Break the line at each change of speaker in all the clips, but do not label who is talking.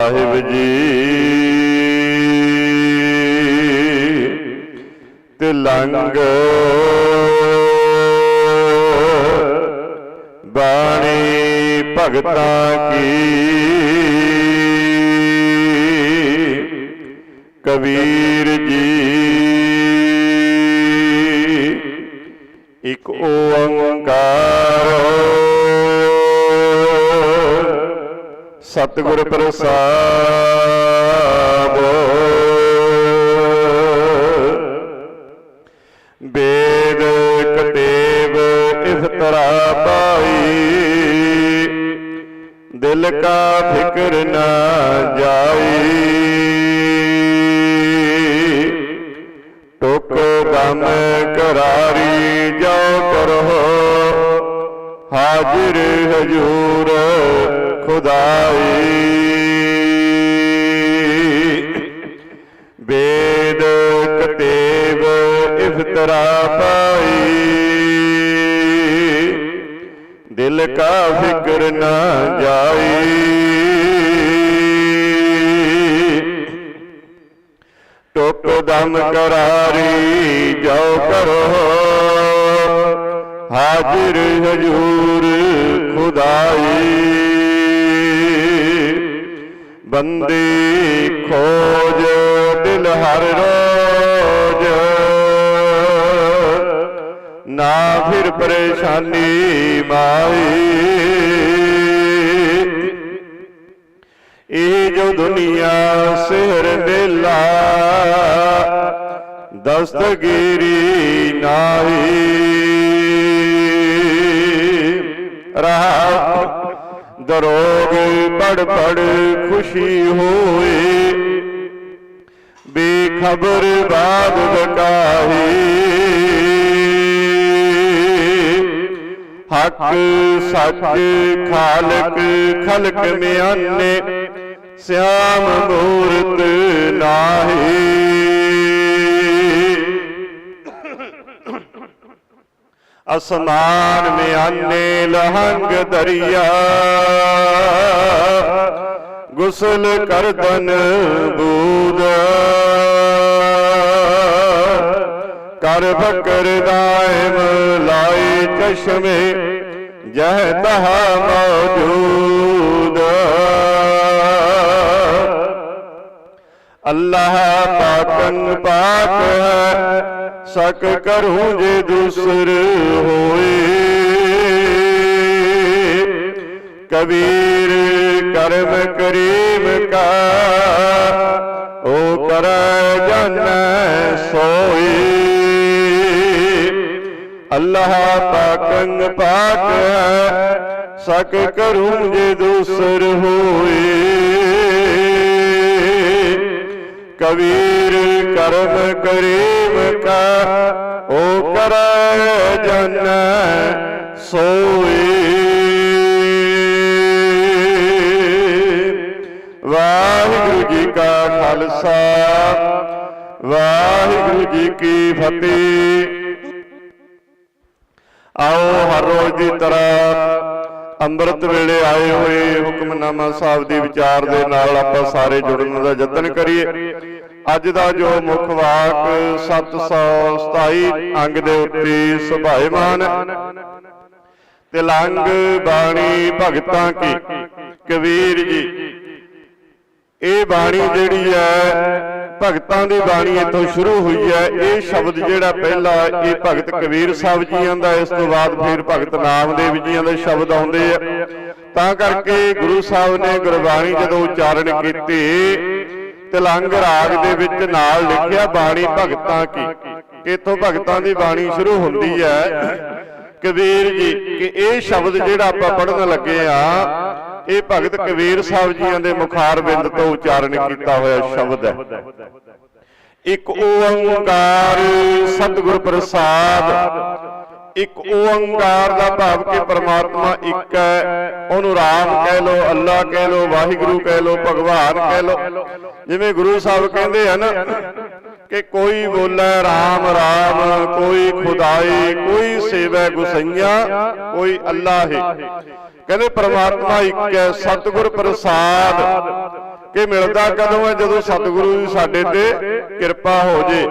ਸਾਹਿਬ ਜੀ। ਤੇ ਲੰਗ ਬਾਣੀ ਭਗਤਾਂ ਕੀ। ਕਬੀਰ ਜੀ। ਸਤਿਗੁਰ ਪ੍ਰਸਾਦ। ਕਾ ਫਿਕਰ ਨਾ ਜਾਈ। ਟੁਕ ਦਮ ਕਰਾਰੀ ਜਾਓ ਕਰੋ। ਹਾਜ਼ਰ ਹਜੂਰ ਖੁਦਾਈ। ਬੰਦੀ ਖੋਜ, ਦਿਲ ਹਰ ਰੋਜ। ਨਾ ਫਿਰ ਪਰੇਸ਼ਾਨੀ ਮਾਈ ਇਹ ਜੋ ਦੁਨੀਆ ਸਿਹਰ ਮੇਲਾ, ਦਸਤਗੀਰੀ ਨਾਹੀ। ਰਹਾ ਦਰੋਗ ਪੜ ਪੜ ਖੁਸ਼ੀ ਹੋਏ, ਬੇਖਬਰ ਬਾਦ ਬਕਾਹੀ ਹੱਕ ਸੱਚ ਖਾਲਕ, ਖਲਕ ਮਿਆਨੇ, ਸਿਆਮ ਮੂਰਤ ਨਾਹੀ। ਅਸਮਾਨ ਮਿਆਨੇ ਲਹੰਗ ਦਰਿਆ, ਗੁਸਲ ਕਰਦਨ ਬੂਦ। ਕਰ ਬਕਰ ਦਾਇਮ ਲਾਏ ਚਸ਼ਮੇ, ਜਹ ਤਹਾ ਮੌਜੂਦ। ਅੱਲਾਹ ਪਾਕਨ ਪਾਕ ਹੈ, ਸਕ ਕਰੂੰ ਜੇ ਦੂਸਰ ਹੋਏ। ਕਬੀਰ ਕਰਮ ਕਰੀਮ ਕਾ ਓ ਕਰੈ ਜਾਣੈ ਅੱਲਾਹ ਪਾਕੰ ਪਾਕ ਹੈ। ਸਕ ਕਰੂੰ ਜੇ ਦੂਸਰ ਹੋਏ। ਕਬੀਰ ਕਰਮ ਕਰੀਮ ਕਾ, ਓ ਕਰੈ ਜਨ ਸੋਏ। ਵਾਹਿਗੁਰੂ ਜੀ ਕਾ ਖਾਲਸਾ, ਵਾਹਿਗੁਰੂ ਜੀ ਕੀ ਫਤਿਹ। ਆਓ ਹਰ ਰੋਜ਼ ਦੀ ਤਰ੍ਹਾਂ ਅੰਮ੍ਰਿਤ ਵੇਲੇ ਆਏ ਹੋਏ ਹੁਕਮਨਾਮਾ ਸਾਹਿਬ ਦੀ ਵਿਚਾਰ ਦੇ ਨਾਲ ਆਪਾਂ ਸਾਰੇ ਜੁੜਨ ਦਾ ਯਤਨ ਕਰੀਏ। ਅੱਜ ਦਾ ਜੋ ਮੁੱਖ ਵਾਕ 727 ਅੰਗ ਦੇ ਉੱਤੇ ਸੁਭਾਏਮਾਨ ਤੇ ਲੰਗ ਬਾਣੀ ਭਗਤਾਂ ਕੀ? ਕਬੀਰ ਜੀ। ਇਹ ਬਾਣੀ ਜਿਹੜੀ ਹੈ ਭਗਤਾਂ ਦੀ ਬਾਣੀ ਇੱਥੋਂ ਸ਼ੁਰੂ ਹੋਈ ਹੈ। ਇਹ ਸ਼ਬਦ ਜਿਹੜਾ ਪਹਿਲਾ, ਇਹ ਭਗਤ ਕਬੀਰ ਸਾਹਿਬ ਜੀਆਂ ਦਾ, ਇਸ ਤੋਂ ਬਾਅਦ ਫਿਰ ਭਗਤ ਨਾਮਦੇਵ ਜੀਆਂ ਦੇ ਸ਼ਬਦ ਆਉਂਦੇ ਆ। ਤਾਂ ਕਰਕੇ ਗੁਰੂ ਸਾਹਿਬ ਨੇ ਗੁਰਬਾਣੀ ਜਦੋਂ ਉਚਾਰਨ ਕੀਤੀ, ਤਿਲੰਗ ਰਾਗ ਦੇ ਵਿੱਚ ਨਾਲ ਲਿਖਿਆ ਬਾਣੀ ਭਗਤਾਂ ਕੀ। ਕਿ ਇੱਥੋਂ ਭਗਤਾਂ ਦੀ ਬਾਣੀ ਸ਼ੁਰੂ ਹੁੰਦੀ ਹੈ। ਕਬੀਰ ਜੀ, ਕਿ ਇਹ ਸ਼ਬਦ ਜਿਹੜਾ ਆਪਾਂ ਪੜ੍ਹਨ ਲੱਗੇ ਆ ਇਹ ਭਗਤ ਕਬੀਰ ਸਾਹਿਬ ਜੀਆਂ ਦੇ ਮੁਖਾਰ ਬਿੰਦ ਤੋਂ ਉਚਾਰਨ ਕੀਤਾ ਹੋਇਆ ਸ਼ਬਦ ਹੈ। ਇੱਕ ਓੰਕਾਰ ਸਤਿਗੁਰ ਪ੍ਰਸਾਦ। ਇੱਕ ਓੰਕਾਰ ਦਾ ਭਾਵ ਕਿ ਪ੍ਰਮਾਤਮਾ ਇੱਕ ਹੈ। ਉਹਨੂੰ ਰਾਮ ਕਹਿ ਲੋ ਅੱਲਾ ਕਹਿ ਲੋ ਵਾਹਿਗੁਰੂ ਕਹਿ ਲੋ ਭਗਵਾਨ ਕਹਿ ਲੋ ਜਿਵੇਂ ਗੁਰੂ ਸਾਹਿਬ ਕਹਿੰਦੇ ਹਨ ਕਿ ਕੋਈ ਬੋਲੇ ਰਾਮ ਰਾਮ ਕੋਈ ਖੁਦਾਈ ਕੋਈ ਸੇਵੈ ਗੁਸਈਆ ਕੋਈ ਅੱਲਾ ਹੈ ਕਹਿੰਦੇ ਪਰਮਾਤਮਾ ਇੱਕ ਹੈ, ਸਤਿਗੁਰ ਪ੍ਰਸਾਦ। ਕਿ ਮਿਲਦਾ ਕਦੋਂ ਹੈ? ਜਦੋਂ ਸਤਿਗੁਰੂ ਜੀ ਸਾਡੇ ਤੇ ਕਿਰਪਾ ਹੋ ਜੇ।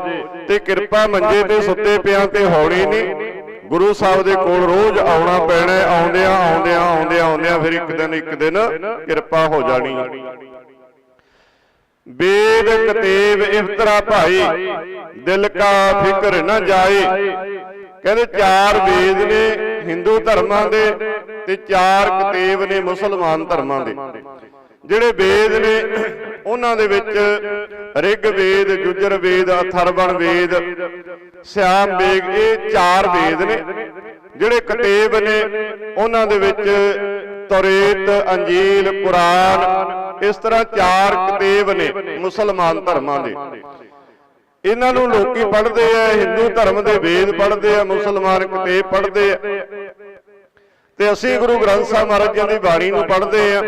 ਤੇ ਕਿਰਪਾ ਮੰਜੇ ਤੇ ਸੁੱਤੇ ਪਿਆਂ ਤੇ ਹੋਣੀ ਨਹੀਂ। ਗੁਰੂ ਸਾਹਿਬ ਦੇ ਕੋਲ ਰੋਜ਼ ਆਉਣਾ ਪੈਣਾ ਆਉਂਦਿਆਂ ਆਉਂਦਿਆਂ ਆਉਂਦਿਆਂ ਆਉਂਦਿਆਂ ਫਿਰ ਇੱਕ ਦਿਨ ਇੱਕ ਦਿਨ ਕਿਰਪਾ ਹੋ ਜਾਣੀ ਬੇਦ ਕਤੇਬ ਇਫਤਰਾ ਭਾਈ, ਦਿਲ ਕਾ ਫਿਕਰ ਨਾ ਜਾਏ। ਕਹਿੰਦੇ ਚਾਰ ਵੇਦ ਨੇ ਹਿੰਦੂ ਧਰਮਾਂ ਦੇ ਤੇ ਚਾਰ ਕਤੇਬ ਨੇ ਮੁਸਲਮਾਨ ਧਰਮਾਂ ਦੇ। ਜਿਹੜੇ ਵੇਦ ਨੇ ਉਹਨਾਂ ਦੇ ਵਿੱਚ ਰਿਗ ਵੇਦ ਜੁਜਰ ਵੇਦ ਅਥਰਵਣ ਵੇਦ ਸਿਆਮ ਵੇਦ ਇਹ ਚਾਰ ਵੇਦ ਨੇ। ਜਿਹੜੇ ਕਤੇਬ ਨੇ ਉਹਨਾਂ ਦੇ ਵਿੱਚ ਤੌਰੇਤ ਅੰਜੀਲ ਕੁਰਾਨ ਇਸ ਤਰ੍ਹਾਂ ਚਾਰ ਕਤੇਬ ਨੇ ਮੁਸਲਮਾਨ ਧਰਮਾਂ ਦੇ। ਇਹਨਾਂ ਨੂੰ ਲੋਕੀ ਪੜ੍ਹਦੇ ਆ ਹਿੰਦੂ ਧਰਮ ਦੇ ਵੇਦ ਪੜ੍ਹਦੇ ਆ ਮੁਸਲਮਾਨ ਕਤੇਬ ਪੜ੍ਹਦੇ ਆ। ਤੇ ਅਸੀਂ ਗੁਰੂ ਗ੍ਰੰਥ ਸਾਹਿਬ ਮਹਾਰਾਜ ਜੀ ਦੀ ਬਾਣੀ ਨੂੰ ਪੜ੍ਹਦੇ ਆ।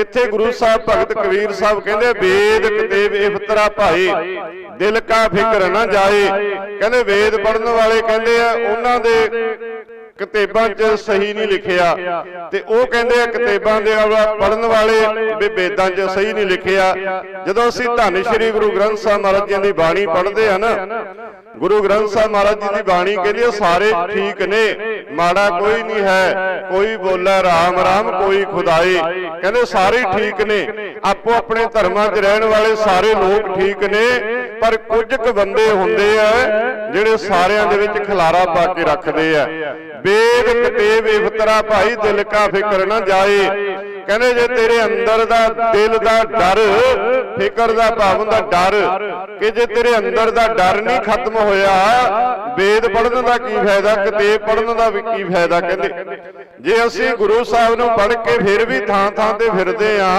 ਇੱਥੇ ਗੁਰੂ ਸਾਹਿਬ ਭਗਤ ਕਬੀਰ ਸਾਹਿਬ ਕਹਿੰਦੇ ਵੇਦ ਕਤੇਬ ਇਫਤਰਾ ਭਾਈ ਦਿਲ ਕਾ ਫਿਕਰ ਨਾ ਜਾਏ। ਕਹਿੰਦੇ ਵੇਦ ਪੜ੍ਹਨ ਵਾਲੇ ਕਹਿੰਦੇ ਆ ਉਹਨਾਂ ਦੇ ਕਿਤਾਬਾਂ 'ਚ ਸਹੀ ਨਹੀਂ ਲਿਖਿਆ। ਤੇ ਉਹ ਕਹਿੰਦੇ ਆ ਕਿਤਾਬਾਂ ਦੇ ਪੜਨ ਵਾਲੇ ਵੀ ਵੇਦਾਂ 'ਚ ਸਹੀ ਨਹੀਂ ਲਿਖਿਆ। ਜਦੋਂ ਅਸੀਂ ਧੰਨ ਸ਼੍ਰੀ ਗੁਰੂ ਗ੍ਰੰਥ ਸਾਹਿਬ ਮਹਾਰਾਜ ਜੀ ਦੀ ਬਾਣੀ ਪੜ੍ਹਦੇ ਆ ਨਾ, ਗੁਰੂ ਗ੍ਰੰਥ ਸਾਹਿਬ ਮਹਾਰਾਜ ਜੀ ਦੀ ਬਾਣੀ ਕਹਿੰਦੀ ਆ, ਸਾਰੇ ਠੀਕ ਨੇ, ਮਾੜਾ ਕੋਈ ਨਹੀਂ ਹੈ, ਕੋਈ ਬੋਲੇ ਰਾਮ ਰਾਮ ਕੋਈ ਖੁਦਾਈ। ਕਹਿੰਦੇ ਸਾਰੇ ਠੀਕ ਨੇ ਆਪੋ ਆਪਣੇ ਧਰਮਾਂ 'ਚ ਰਹਿਣ ਵਾਲੇ ਸਾਰੇ ਲੋਕ ਠੀਕ ਨੇ ਪਰ ਕੁਝ ਕੁ ਬੰਦੇ ਹੁੰਦੇ ਆ ਜਿਹੜੇ ਸਾਰਿਆਂ ਦੇ ਵਿੱਚ ਖਲਾਰਾ ਪਾ ਕੇ ਰੱਖਦੇ ਆ। ਵੇਦ ਕਤੇਬ ਬੇਫਤਰਾ ਭਾਈ ਦਿਲ ਕਾ ਫਿਕਰ ਨਾ ਜਾਏ। ਕਹਿੰਦੇ ਜੇ ਤੇਰੇ ਅੰਦਰ ਦਾ ਦਿਲ ਦਾ ਡਰ ਫਿਕਰ ਦਾ ਭਾਵਨ ਦਾ ਡਰ ਕਿ ਜੇ ਤੇਰੇ ਅੰਦਰ ਦਾ ਡਰ ਨਹੀਂ ਖਤਮ ਹੋਇਆ, ਵੇਦ ਪੜਨ ਦਾ ਕੀ ਫਾਇਦਾ, ਕਤੇਬ ਪੜ੍ਹਨ ਦਾ ਵੀ ਕੀ ਫਾਇਦਾ ਕਹਿੰਦੇ। ਜੇ ਅਸੀਂ ਗੁਰੂ ਸਾਹਿਬ ਨੂੰ ਪੜ੍ਹ ਕੇ ਫਿਰ ਵੀ ਥਾਂ ਥਾਂ ਤੇ ਫਿਰਦੇ ਆ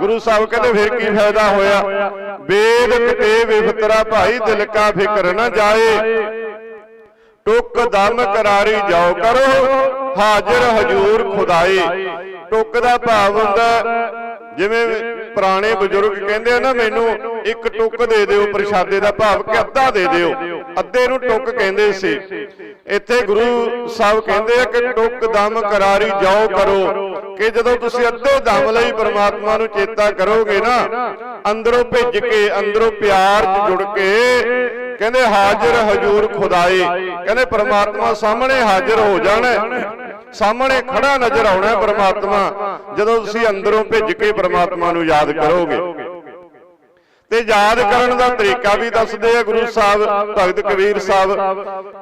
ਗੁਰੂ ਸਾਹਿਬ ਕਹਿੰਦੇ ਫਿਰ ਕੀ ਫਾਇਦਾ ਹੋਇਆ? ਵੇਦ, ਕਤੇਬ ਇਫਤਰਾ ਭਾਈ ਦਿਲ ਕਾ ਫਿਕਰ ਨਾ ਜਾਏ। ਟੁੱਕ ਦਮ ਕਰਾਰੀ ਜਾਓ ਕਰੋ, ਹਾਜ਼ਰ ਹਜੂਰ ਖੁਦਾਏ ਟੁੱਕ ਦਾ ਭਾਵ ਹੁੰਦਾ, ਜਿਵੇਂ ਪੁਰਾਣੇ ਬਜ਼ੁਰਗ ਕਹਿੰਦੇ ਆ ਨਾ, ਮੈਨੂੰ ਇੱਕ ਟੁੱਕ ਦੇ ਦਿਓ, ਪ੍ਰਸ਼ਾਦੇ ਦਾ ਭਾਵ ਕਿ ਅੱਧਾ ਦੇ ਦਿਓ। ਅੱਧੇ ਨੂੰ ਟੁੱਕ ਕਹਿੰਦੇ ਸੀ। ਇੱਥੇ ਗੁਰੂ ਸਾਹਿਬ ਕਹਿੰਦੇ ਆ ਕਿ ਟੁੱਕ ਦਮ ਕਰਾਰੀ ਜਾਓ ਕਰੋ, ਕਿ ਜਦੋਂ ਤੁਸੀਂ ਅੱਧੇ ਦਮ ਲਈ ਪ੍ਰਮਾਤਮਾ ਨੂੰ ਚੇਤਾ ਕਰੋਗੇ ਨਾ, ਅੰਦਰੋਂ ਭਿੱਜ ਕੇ, ਅੰਦਰੋਂ ਪਿਆਰ 'ਚ ਜੁੜ ਕੇ ਕਹਿੰਦੇ ਹਾਜ਼ਰ ਹਜੂਰ ਖੁਦਾਏ ਕਹਿੰਦੇ ਪ੍ਰਮਾਤਮਾ ਸਾਹਮਣੇ ਹਾਜ਼ਰ ਹੋ ਜਾਣਾ। ਸਾਹਮਣੇ ਖੜਾ ਨਜ਼ਰ ਆਉਣਾ ਪ੍ਰਮਾਤਮਾ, ਜਦੋਂ ਤੁਸੀਂ ਅੰਦਰੋਂ ਭਿੱਜ ਕੇ ਪਰਮਾਤਮਾ ਨੂੰ ਯਾਦ ਕਰੋਗੇ। ਤੇ ਯਾਦ ਕਰਨ ਦਾ ਤਰੀਕਾ ਵੀ ਦੱਸਦੇ ਆ ਗੁਰੂ ਸਾਹਿਬ, ਭਗਤ ਕਬੀਰ ਸਾਹਿਬ,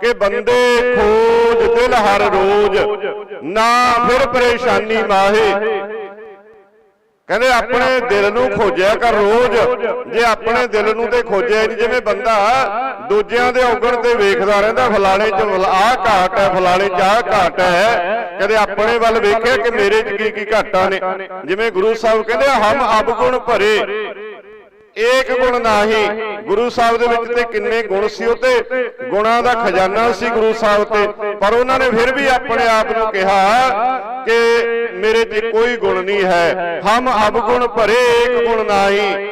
ਕਿ ਬੰਦੇ ਖੋਜ ਦਿਲ ਹਰ ਰੋਜ਼, ਨਾ ਫਿਰ ਪਰੇਸ਼ਾਨੀ ਮਾਹੇ ਕਹਿੰਦੇ ਆਪਣੇ ਦਿਲ ਨੂੰ ਖੋਜਿਆ ਕਰ ਰੋਜ਼। ਜੇ ਆਪਣੇ ਦਿਲ ਨੂੰ ਤੇ ਖੋਜਿਆ ਨਹੀਂ ਜਿਵੇਂ ਬੰਦਾ ਦੂਜਿਆਂ ਦੇ ਔਗਣ ਤੇ ਵੇਖਦਾ ਰਹਿੰਦਾ ਫਲਾਣੇ ਚ ਆਹ ਘਾਟ ਹੈ ਫਲਾਣੇ ਚ ਆਹ ਘਾਟ ਹੈ। ਕਦੇ ਆਪਣੇ ਵੱਲ ਵੇਖਿਆ ਕਿ ਮੇਰੇ ਚ ਕੀ ਕੀ ਘਾਟਾਂ ਨੇ? ਜਿਵੇਂ ਗੁਰੂ ਸਾਹਿਬ ਕਹਿੰਦੇ ਹਮ ਅਬ ਗੁਣ ਭਰੇ। ਏਕ ਗੁਣ ਨਾਹੀ। ਗੁਰੂ ਸਾਹਿਬ ਦੇ ਵਿੱਚ ਤੇ ਕਿੰਨੇ ਗੁਣ ਸੀ ਉਹ ਤੇ ਗੁਣਾਂ ਦਾ ਖਜ਼ਾਨਾ ਸੀ ਗੁਰੂ ਸਾਹਿਬ ਤੇ। ਪਰ ਉਹਨਾਂ ਨੇ ਫਿਰ ਵੀ ਆਪਣੇ ਆਪ ਨੂੰ ਕਿਹਾ ਕਿ ਮੇਰੇ 'ਚ ਕੋਈ ਗੁਣ ਨਹੀਂ ਹੈ। ਹਮ ਅਬ ਗੁਣ ਭਰੇ ਏਕ ਗੁਣ ਨਾਹੀ।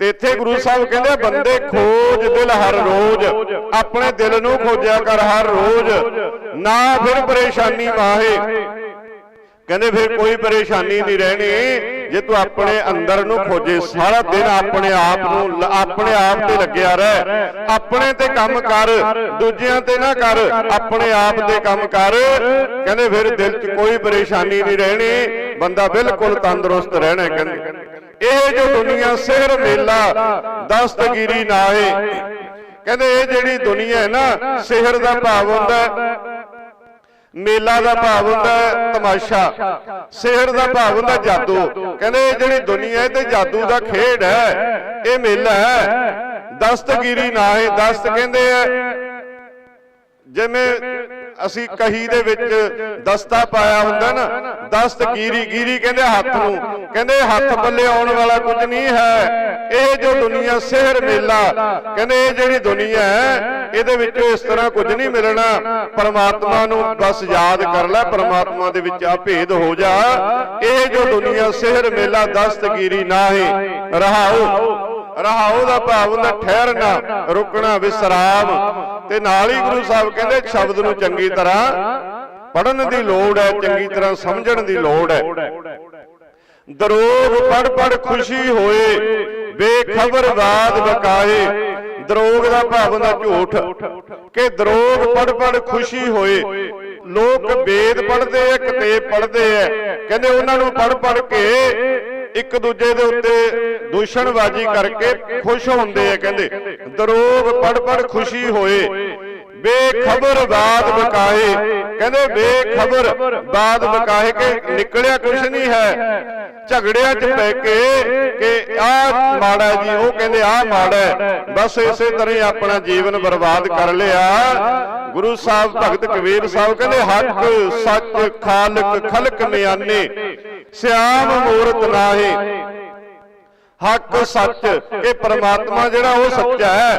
ਤੇ ਇੱਥੇ ਗੁਰੂ ਸਾਹਿਬ ਕਹਿੰਦੇ ਬੰਦੇ ਖੋਜ ਦਿਲ ਹਰ ਰੋਜ਼। ਆਪਣੇ ਦਿਲ ਨੂੰ ਖੋਜਿਆ ਕਰ ਹਰ ਰੋਜ਼। ਨਾ ਫਿਰ ਪਰੇਸ਼ਾਨੀ ਮਾਹੇ। ਕਹਿੰਦੇ ਫਿਰ ਕੋਈ ਪਰੇਸ਼ਾਨੀ ਨਹੀਂ ਰਹਿਣੀ। ਜੇ ਤੂੰ ਆਪਣੇ ਅੰਦਰ ਨੂੰ ਖੋਜੇ, ਸਾਰਾ ਦਿਨ ਆਪਣੇ ਆਪ ਨੂੰ ਆਪਣੇ ਆਪ ਤੇ ਲੱਗਿਆ ਰਹਿ। ਆਪਣੇ ਤੇ ਕੰਮ ਕਰ, ਦੂਜਿਆਂ ਤੇ ਨਾ ਕਰ, ਆਪਣੇ ਆਪ ਤੇ ਕੰਮ ਕਰ। ਕਹਿੰਦੇ ਫਿਰ ਦਿਲ 'ਚ ਕੋਈ ਪਰੇਸ਼ਾਨੀ ਨਹੀਂ ਰਹਿਣੀ, ਬੰਦਾ ਬਿਲਕੁਲ ਤੰਦਰੁਸਤ ਰਹਿਣਾ ਕਹਿੰਦੇ। ਇਹ ਜੋ ਦੁਨੀਆ ਸਿਰ ਮੇਲਾ, ਦਸਤਗੀਰੀ ਨਾਏ ਕਹਿੰਦੇ ਇਹ ਜਿਹੜੀ ਦੁਨੀਆ ਹੈ ਨਾ, ਸਿਹਰ ਦਾ ਭਾਵ ਹੁੰਦਾ ਮੇਲਾ ਦਾ ਭਾਵ ਹੁੰਦਾ ਤਮਾਸ਼ਾ, ਸਿਹਰ ਦਾ ਭਾਵ ਹੁੰਦਾ ਜਾਦੂ। ਕਹਿੰਦੇ ਇਹ ਜਿਹੜੀ ਦੁਨੀਆ ਹੈ ਤੇ ਜਾਦੂ ਦਾ ਖੇਡ ਹੈ। ਇਹ ਮੇਲਾ ਹੈ। ਦਸਤਗੀਰੀ ਨਾ ਹੈ, ਦਸਤ ਕਹਿੰਦੇ ਆ, ਜਿਵੇਂ ਅਸੀਂ ਕਹੀ ਦੇ ਵਿੱਚ ਦਸਤਾ ਪਾਇਆ ਹੁੰਦਾ ਨਾ, ਦਸਤ ਗੀਰੀ ਗੀਰੀ ਕਹਿੰਦੇ ਹੱਥ ਨੂੰ, ਕਹਿੰਦੇ ਹੱਥ ਪੱਲੇ ਆਉਣ ਵਾਲਾ ਕੁਝ ਨਹੀਂ ਹੈ। ਇਹ ਜੋ ਦੁਨੀਆ, ਸਿਹਰ ਮੇਲਾ, ਕਹਿੰਦੇ ਇਹ ਜਿਹੜੀ ਦੁਨੀਆ ਹੈ, ਇਹਦੇ ਵਿੱਚ ਇਸ ਤਰ੍ਹਾਂ ਕੁਝ ਨਹੀਂ ਮਿਲਣਾ। ਪਰਮਾਤਮਾ ਨੂੰ ਬਸ ਯਾਦ ਕਰ ਲੈ, ਪਰਮਾਤਮਾ ਦੇ ਵਿੱਚ ਆ ਭੇਦ ਹੋ ਜਾ। ਇਹ ਜੋ ਦੁਨੀਆ, ਸਿਹਰ ਮੇਲਾ ਦਸਤਗੀਰੀ ਨਾਹੀ ਰਹਾਓ। ਰਹਾਉ ਦਾ ਭਾਵ ਹੁੰਦਾ ਠਹਿਰਨਾ ਰੁਕਣਾ ਵਿਸਰਾਮ। ਤੇ ਨਾਲ ਹੀ ਗੁਰੂ ਸਾਹਿਬ ਕਹਿੰਦੇ ਸ਼ਬਦ ਨੂੰ ਚੰਗੀ ਤਰ੍ਹਾਂ ਪੜਨ ਦੀ ਲੋੜ ਹੈ ਚੰਗੀ ਤਰ੍ਹਾਂ ਸਮਝਣ ਦੀ ਲੋੜ ਹੈ। ਦਰੋਗ ਪੜ ਪੜ ਖੁਸ਼ੀ ਹੋਏ ਬੇਖਬਰ ਬਾਦ ਬਕਾਏ ਦਰੋਗ ਦਾ ਭਾਵ ਹੁੰਦਾ ਝੂਠ। ਕਿ ਦਰੋਗ ਪੜ ਪੜ ਖੁਸ਼ੀ ਹੋਏ। ਲੋਕ ਵੇਦ ਪੜ੍ਹਦੇ ਆ ਕਿਤਾਬ ਪੜ੍ਹਦੇ ਆ ਕਹਿੰਦੇ ਉਹਨਾਂ ਨੂੰ ਪੜ ਪੜ ਕੇ ਇੱਕ ਦੂਜੇ ਦੇ ਉੱਤੇ ਦੂਸ਼ਣਬਾਜ਼ੀ ਕਰਕੇ ਖੁਸ਼ ਹੁੰਦੇ ਆ, ਕਹਿੰਦੇ। ਦਰੋਗ ਪੜ ਪੜ ਖੁਸ਼ੀ ਹੋਏ, ਬੇਖਬਰ ਬਾਦ ਬਕਾਏ। ਕਹਿੰਦੇ ਬੇਖਬਰ ਬਾਦ ਬਕਾਏ ਕਿ ਨਿਕਲਿਆ ਕੁਛ ਨਹੀਂ ਹੈ। ਝਗੜਿਆਂ 'ਚ ਪੈ ਕੇ ਕਿ ਆਹ ਮਾੜਾ ਜੀ, ਉਹ ਕਹਿੰਦੇ ਆਹ ਮਾੜਾ ਬਸ ਇਸੇ ਤਰ੍ਹਾਂ ਹੀ ਆਪਣਾ ਜੀਵਨ ਬਰਬਾਦ ਕਰ ਲਿਆ। ਗੁਰੂ ਸਾਹਿਬ, ਭਗਤ ਕਬੀਰ ਸਾਹਿਬ ਕਹਿੰਦੇ, ਹੱਕ, ਸੱਚ, ਖਾਲਕ, ਖਲਕ ਨਿਆਨੇ ਸਿਆਮ ਮੂਰਤ ਨਾਹੀ। ਹੱਕ ਸੱਚ ਇਹ ਪਰਮਾਤਮਾ ਜਿਹੜਾ ਉਹ ਸੱਚਾ ਹੈ।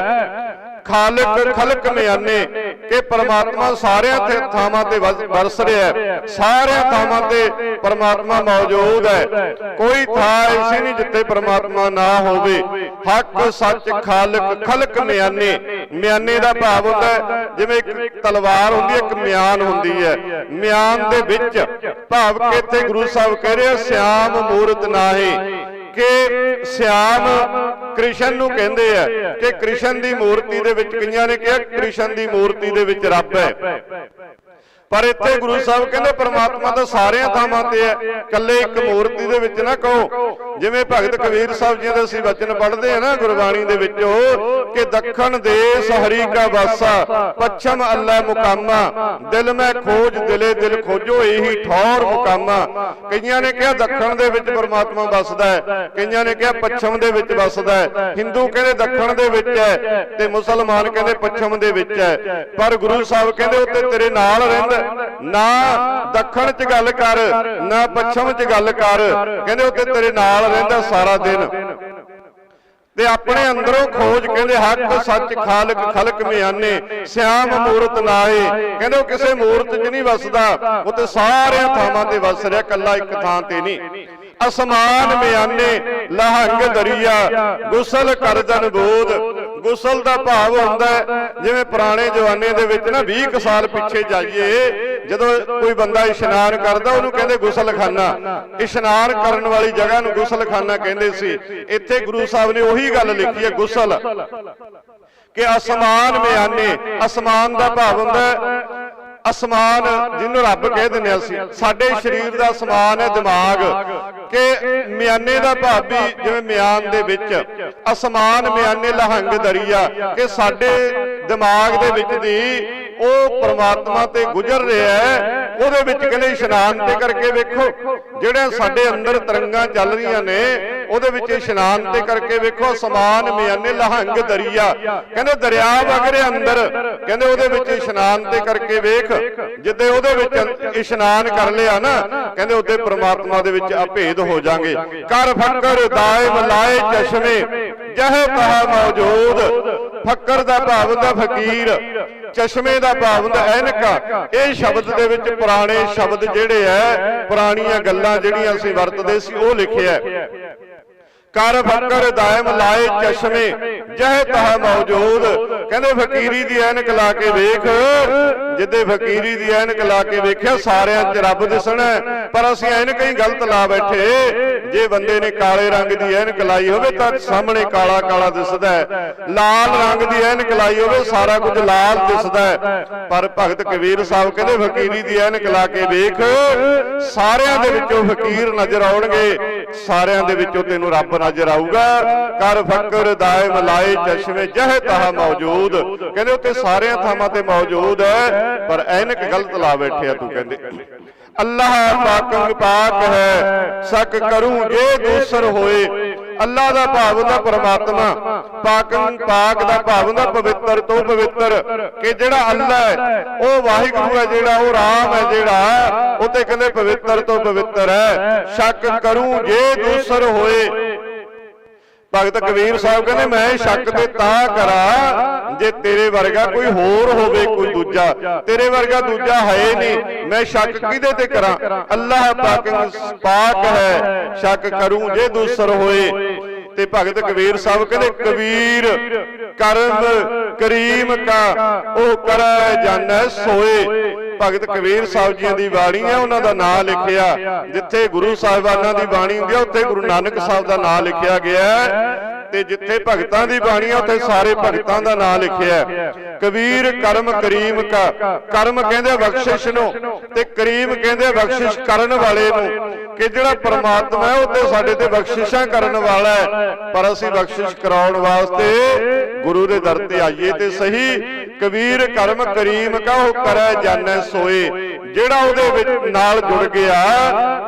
ਖਾਲਕ ਖਲਕ ਮਿਆਨੇ ਕਿ ਪਰਮਾਤਮਾ ਸਾਰਿਆਂ ਤੇ ਥਾਵਾਂ ਤੇ ਵਰਸ ਰਿਹਾ ਹੈ। ਸਾਰਿਆਂ ਥਾਵਾਂ ਤੇ ਪਰਮਾਤਮਾ ਮੌਜੂਦ ਹੈ। ਕੋਈ ਥਾਂ ਐਸੀ ਨਹੀਂ ਜਿੱਥੇ ਪਰਮਾਤਮਾ ਨਾ ਹੋਵੇ। ਹੱਕ ਸੱਚ ਖਾਲਕ ਖਲਕ ਮਿਆਨੇ। ਮਿਆਨੇ। ਦਾ ਭਾਵ ਹੁੰਦਾ ਹੈ ਜਿਵੇਂ ਇੱਕ ਤਲਵਾਰ ਹੁੰਦੀ ਹੈ ਇੱਕ ਮਿਆਨ ਹੁੰਦੀ ਹੈ। ਮਿਆਨ ਦੇ ਵਿੱਚ ਭਾਵ ਕਿ ਇੱਥੇ ਗੁਰੂ ਸਾਹਿਬ ਕਹਿ ਰਹੇ ਸਿਆਮ ਮੂਰਤ ਨਾਹੀ। ਕਿ ਸਿਆਮ ਕ੍ਰਿਸ਼ਨ ਨੂੰ ਕਹਿੰਦੇ ਆ ਕਿ ਕ੍ਰਿਸ਼ਨ ਦੀ ਮੂਰਤੀ ਦੇ ਵਿੱਚ ਕਈਆਂ ਨੇ ਕਿਹਾ? ਕ੍ਰਿਸ਼ਨ ਦੀ ਮੂਰਤੀ ਦੇ ਵਿੱਚ ਰੱਬ ਹੈ। ਪਰ ਇੱਥੇ ਗੁਰੂ ਸਾਹਿਬ ਕਹਿੰਦੇ ਪ੍ਰਮਾਤਮਾ ਤਾਂ ਸਾਰਿਆਂ ਥਾਵਾਂ ਤੇ ਹੈ। ਇਕੱਲੇ ਇੱਕ ਮੂਰਤੀ ਦੇ ਵਿੱਚ ਨਾ ਕਹੋ। ਜਿਵੇਂ ਭਗਤ ਕਬੀਰ ਸਾਹਿਬ ਜੀ ਦੇ ਅਸੀਂ ਵਚਨ ਪੜ੍ਹਦੇ ਆ ਨਾ ਗੁਰਬਾਣੀ ਦੇ ਵਿੱਚੋਂ ਕਿ ਦੱਖਣ ਦੇਸ ਹਰੀ ਕਾ ਵਾਸਾ, ਪੱਛਮ ਅੱਲਾ ਮੁਕਾਮਾ। ਦਿਲ ਮੈਂ ਖੋਜ, ਦਿਲੇ ਦਿਲ ਖੋਜੋ, ਇਹੀ ਠੌਰ ਮੁਕਾਮਾ। ਕਈਆਂ ਨੇ ਕਿਹਾ ਦੱਖਣ ਦੇ ਵਿੱਚ ਪਰਮਾਤਮਾ ਵੱਸਦਾ ਹੈ। ਕਈਆਂ ਨੇ ਕਿਹਾ ਪੱਛਮ ਦੇ ਵਿੱਚ ਵੱਸਦਾ ਹੈ। ਹਿੰਦੂ ਕਹਿੰਦੇ ਦੱਖਣ ਦੇ ਵਿੱਚ ਹੈ ਤੇ ਮੁਸਲਮਾਨ ਕਹਿੰਦੇ ਪੱਛਮ ਦੇ ਵਿੱਚ ਹੈ। ਪਰ ਗੁਰੂ ਸਾਹਿਬ ਕਹਿੰਦੇ ਉੱਤੇ ਤੇਰੇ ਨਾਲ ਰਹਿੰਦਾ ਨਾ ਦੱਖਣ 'ਚ ਗੱਲ ਕਰ, ਨਾ ਪੱਛਮ 'ਚ ਗੱਲ ਕਰ। ਕਹਿੰਦੇ ਉੱਤੇ ਤੇਰੇ ਨਾਲ ਰਹਿੰਦਾ ਸਾਰਾ ਦਿਨ। ਤੇ ਆਪਣੇ ਅੰਦਰੋਂ ਖੋਜ ਕਹਿੰਦੇ ਹੱਕ ਸੱਚ ਖਾਲਕ ਖਲਕ ਮਿਆਨੇ, ਸਿਆਮ ਮੂਰਤ ਨਾਏ। ਕਹਿੰਦੇ ਉਹ ਕਿਸੇ ਮੂਰਤ 'ਚ ਨਹੀਂ ਵਸਦਾ, ਉਹ ਤੇ ਸਾਰਿਆਂ ਥਾਵਾਂ ਤੇ ਵਸ ਰਿਹਾ ਕੱਲਾ ਇੱਕ ਥਾਂ ਤੇ ਨਹੀਂ। ਅਸਮਾਨ ਮਿਆਨੇ, ਲਹੰਗ ਦਰਿਆ, ਗੁਸਲ ਕਰਦਨ ਬੋਧ। ਗੁਸਲ ਦਾ ਭਾਵ ਹੁੰਦਾ ਜਿਵੇਂ ਪੁਰਾਣੇ ਜਵਾਨੇ ਦੇ ਵਿੱਚ ਨਾ 20 ਕੁ ਸਾਲ ਪਿੱਛੇ ਜਾਈਏ, ਜਦੋਂ ਕੋਈ ਬੰਦਾ ਇਸ਼ਨਾਨ ਕਰਦਾ, ਉਹਨੂੰ ਕਹਿੰਦੇ ਗੁਸਲਖਾਨਾ। ਇਸ਼ਨਾਨ ਕਰਨ ਵਾਲੀ ਜਗ੍ਹਾ ਨੂੰ ਗੁਸਲਖਾਨਾ ਕਹਿੰਦੇ ਸੀ। ਇੱਥੇ ਗੁਰੂ ਸਾਹਿਬ ਨੇ ਉਹੀ ਗੱਲ ਲਿਖੀ ਹੈ, ਗੁਸਲ। ਕਿ ਅਸਮਾਨ ਮਿਆਨੇ, ਅਸਮਾਨ ਦਾ ਭਾਵ ਹੁੰਦਾ ਅਸਮਾਨ ਜਿਹਨੂੰ ਰੱਬ ਕਹਿ ਦਿੰਦੇ ਅਸੀਂ ਸਾਡੇ ਸਰੀਰ ਦਾ ਅਸਮਾਨ ਹੈ ਦਿਮਾਗ ਕਿ ਮਿਆਨੇ ਦਾ ਭਾਵ ਵੀ ਜਿਵੇਂ ਮਿਆਨ ਦੇ ਵਿੱਚ। ਅਸਮਾਨ ਮਿਆਨੇ ਲਹੰਗ ਦਰਿਆ ਕਿ ਸਾਡੇ ਦਿਮਾਗ ਦੇ ਵਿੱਚ ਦੀ ਉਹ ਪ੍ਰਮਾਤਮਾ ਤੇ ਗੁਜ਼ਰ ਰਿਹਾ ਹੈ। ਉਹਦੇ ਵਿੱਚ ਕਹਿੰਦੇ ਇਸ਼ਨਾਨ ਤੇ ਕਰਕੇ ਵੇਖੋ ਜਿਹੜੇ ਸਾਡੇ ਅੰਦਰ ਤਰੰਗਾਂ ਚੱਲ ਰਹੀਆਂ ਨੇ ਉਹਦੇ ਵਿੱਚ ਇਸ਼ਨਾਨ ਤੇ ਕਰਕੇ ਵੇਖੋ ਸਮਾਨ ਮਿਆਨੇ ਲਹੰਗ ਦਰਿਆ। ਕਹਿੰਦੇ ਦਰਿਆ ਵਗ ਰਿਹਾ ਅੰਦਰ। ਕਹਿੰਦੇ ਉਹਦੇ ਵਿੱਚ ਇਸ਼ਨਾਨ ਤੇ ਕਰਕੇ ਵੇਖ ਜਿੱਦੇ ਉਹਦੇ ਵਿੱਚ ਇਸ਼ਨਾਨ ਕਰ ਲਿਆ ਨਾ ਕਹਿੰਦੇ ਉਹਦੇ ਪ੍ਰਮਾਤਮਾ ਦੇ ਵਿੱਚ ਅਭੇਦ ਹੋ ਜਾਾਂਗੇ। ਕਰ ਫੱਕਰ ਦਾਇਮ ਲਾਏ ਚਸ਼ਮੇ। ਜਹ ਕਹਾ ਮੌਜੂਦ। ਫੱਕਰ ਦਾ ਭਾਵ ਹੁੰਦਾ ਫਕੀਰ। ਚਸ਼ਮੇ ਦਾ ਭਾਵ ਹੁੰਦਾ ਐਨਕਾ। ਇਹ ਸ਼ਬਦ ਦੇ ਵਿੱਚ ਪੁਰਾਣੇ ਸ਼ਬਦ ਜਿਹੜੇ ਐ ਪੁਰਾਣੀਆਂ ਗੱਲਾਂ ਜਿਹੜੀਆਂ ਅਸੀਂ ਵਰਤਦੇ ਸੀ ਉਹ ਲਿਖਿਆ ਕਰ ਫੱਕਰ ਦਾਇਮ ਲਾਏ ਚਸ਼ਮੇ, ਜਹ ਤਹ ਮੌਜੂਦ। ਕਹਿੰਦੇ ਫਕੀਰੀ ਦੀ ਐਨਕ ਲਾ ਕੇ ਵੇਖ। ਜਿੱਦੇ ਫਕੀਰੀ ਦੀ ਐਨਕ ਲਾ ਕੇ ਵੇਖਿਆ, ਸਾਰਿਆਂ 'ਚ ਰੱਬ ਦਿਸਣਾ ਪਰ ਅਸੀਂ ਐਨਕ ਹੀ ਗਲਤ ਲਾ ਬੈਠੇ। ਜੇ ਬੰਦੇ ਨੇ ਕਾਲੇ ਰੰਗ ਦੀ ਐਨਕ ਲਾਈ ਹੋਵੇ, ਤਾਂ ਸਾਹਮਣੇ ਕਾਲਾ ਕਾਲਾ ਦਿਸਦਾ ਹੈ। ਲਾਲ ਰੰਗ ਦੀ ਐਨਕ ਲਾਈ ਹੋਵੇ, ਸਾਰਾ ਕੁਝ ਲਾਲ ਦਿਸਦਾ ਹੈ। ਪਰ ਭਗਤ ਕਬੀਰ ਸਾਹਿਬ ਕਹਿੰਦੇ, ਫਕੀਰੀ ਦੀ ਐਨਕ ਲਾ ਕੇ ਵੇਖ। ਸਾਰਿਆਂ ਦੇ ਵਿੱਚੋਂ ਫਕੀਰ ਨਜ਼ਰ ਆਉਣਗੇ। ਸਾਰਿਆਂ ਦੇ ਵਿੱਚੋਂ ਤੈਨੂੰ ਰੱਬ ਨਜ਼ਰ ਆਊਗਾ। ਕਰ ਫਕਰ, ਦਾਇਮ ਲਾਏ, ਚਸ਼ਮੇ ਜਹ ਤਹ ਮੌਜੂਦ। ਕਹਿੰਦੇ ਉੱਤੇ ਸਾਰਿਆਂ ਥਾਵਾਂ ਤੇ ਮੌਜੂਦ ਹੈ, ਪਰ ਐਨਕ ਗਲਤ ਲਾ ਬੈਠਿਆ ਤੂੰ ਕਹਿੰਦੇ। ਅੱਲਾਹ ਪਾਕ ਪਾਕ ਹੈ। ਸਕ ਕਰੂੰ ਜੇ ਦੂਸਰ ਹੋਏ ਅੱਲਾ ਦਾ ਭਾਵ ਹੁੰਦਾ ਪਰਮਾਤਮਾ। ਪਾਕੰ ਪਾਕ ਦਾ ਭਾਵ ਹੁੰਦਾ ਪਵਿੱਤਰ ਤੋਂ ਪਵਿੱਤਰ। ਕਿ ਜਿਹੜਾ ਅੱਲਾ ਹੈ, ਉਹ ਵਾਹਿਗੁਰੂ ਹੈ ਜਿਹੜਾ, ਉਹ ਰਾਮ ਹੈ ਜਿਹੜਾ, ਉਹ ਤੇ ਕਹਿੰਦੇ ਪਵਿੱਤਰ ਤੋਂ ਪਵਿੱਤਰ ਹੈ। ਸ਼ੱਕ ਕਰੂੰ ਜੇ ਦੂਸਰ ਹੋਏ ਭਗਤ ਕਬੀਰ ਸਾਹਿਬ ਕਹਿੰਦੇ ਮੈਂ ਸ਼ੱਕ ਤੇ ਤਾਂ ਕਰਾਂ ਜੇ ਤੇਰੇ ਵਰਗਾ ਕੋਈ ਹੋਰ ਹੋਵੇ ਕੋਈ ਦੂਜਾ। ਤੇਰੇ ਵਰਗਾ ਦੂਜਾ ਹੈ ਨਹੀਂ। ਮੈਂ ਸ਼ੱਕ ਕਿਹਦੇ ਤੇ ਕਰਾਂ? ਅੱਲਾਹ ਪਾਕ ਪਾਕ ਹੈ। ਸ਼ੱਕ ਕਰੂੰ ਜੇ ਦੂਸਰ ਹੋਏ। ਤੇ ਭਗਤ ਕਬੀਰ ਸਾਹਿਬ ਕਹਿੰਦੇ ਕਬੀਰ ਕਰਮ ਕਰੀਮ ਕਾ ਉਹ ਕਰੈ ਜਾਣੈ ਸੋਏ। ਭਗਤ ਕਬੀਰ ਸਾਹਿਬ ਜੀਆਂ ਦੀ ਬਾਣੀ ਹੈ, ਉਹਨਾਂ ਦਾ ਨਾਮ ਲਿਖਿਆ, ਜਿੱਥੇ ਗੁਰੂ ਸਾਹਿਬਾਨਾਂ ਦੀ ਬਾਣੀ ਹੁੰਦੀ ਹੈ, ਉੱਥੇ ਗੁਰੂ ਨਾਨਕ ਸਾਹਿਬ ਦਾ ਨਾਮ ਲਿਖਿਆ ਗਿਆ ਤੇ ਜਿੱਥੇ ਭਗਤਾਂ ਦੀ ਬਾਣੀ ਹੈ, ਉੱਥੇ ਸਾਰੇ ਭਗਤਾਂ ਦਾ ਨਾਮ ਲਿਖਿਆ ਕਬੀਰ ਕਰਮ ਕਰੀਮ ਕਾ, ਕਰਮ ਕਹਿੰਦੇ ਬਖਸ਼ਿਸ਼ ਨੂੰ, ਤੇ ਕਰੀਮ ਕਹਿੰਦੇ ਬਖਸ਼ਿਸ਼ ਕਰਨ ਵਾਲੇ ਨੂੰ। ਕਿ ਜਿਹੜਾ ਪਰਮਾਤਮਾ ਹੈ, ਉਹ ਤੇ ਸਾਡੇ ਤੇ ਬਖਸ਼ਿਸ਼ਾਂ ਕਰਨ ਵਾਲਾ ਹੈ। ਪਰ ਅਸੀਂ ਬਖਸ਼ਿਸ਼ ਕਰਾਉਣ ਵਾਸਤੇ ਗੁਰੂ ਦੇ ਦਰ ਤੇ ਆਈਏ ਤੇ ਸਹੀ ਕਬੀਰ ਕਰਮ ਕਰੀਮ ਕਾ ਉਹ ਕਰੈ ਜਾਣੈ ਸੋਏ। ਜਿਹੜਾ ਉਹਦੇ ਵਿੱਚ ਨਾਲ ਜੁੜ ਗਿਆ,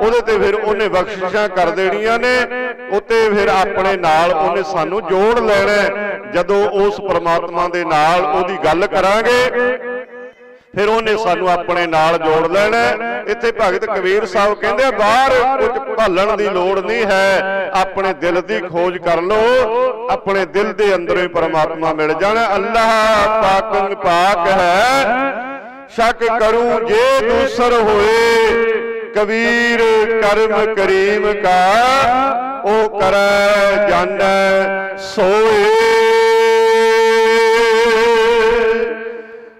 ਉਹਦੇ ਤੇ ਫਿਰ ਉਹਨੇ ਬਖਸ਼ਿਸ਼ਾਂ ਕਰ ਦੇਣੀਆਂ ਨੇ, ਉੱਤੇ ਫਿਰ ਆਪਣੇ ਨਾਲ ਉਹਨੇ ਸਾਨੂੰ ਜੋੜ ਲੈਣਾ ਜਦੋਂ ਉਸ ਪਰਮਾਤਮਾ ਦੇ ਨਾਲ ਉਹਦੀ ਗੱਲ ਕਰਾਂਗੇ ਫਿਰ ਉਹਨੇ ਸਾਨੂੰ ਆਪਣੇ ਨਾਲ ਜੋੜ ਲੈਣਾ। ਇੱਥੇ ਭਗਤ ਕਬੀਰ ਸਾਹਿਬ ਕਹਿੰਦੇ ਆ, ਬਾਹਰ ਕੁਝ ਭਾਲਣ ਦੀ ਲੋੜ ਨਹੀਂ ਹੈ। ਆਪਣੇ ਦਿਲ ਦੀ ਖੋਜ ਕਰ ਲਓ। ਆਪਣੇ ਦਿਲ ਦੇ ਅੰਦਰੋਂ ਹੀ ਪਰਮਾਤਮਾ ਮਿਲ ਜਾਣਾ। ਅੱਲਾਹ ਪਾਕੰ ਪਾਕ ਹੈ। ਸ਼ੱਕ ਕਰੂੰ ਜੇ ਦੂਸਰ ਹੋਏ। ਕਬੀਰ ਕਰਮ ਕਰੀਮ ਕਾ। ਉਹ ਕਰੈ ਜਾਣੈ ਸੋਏ।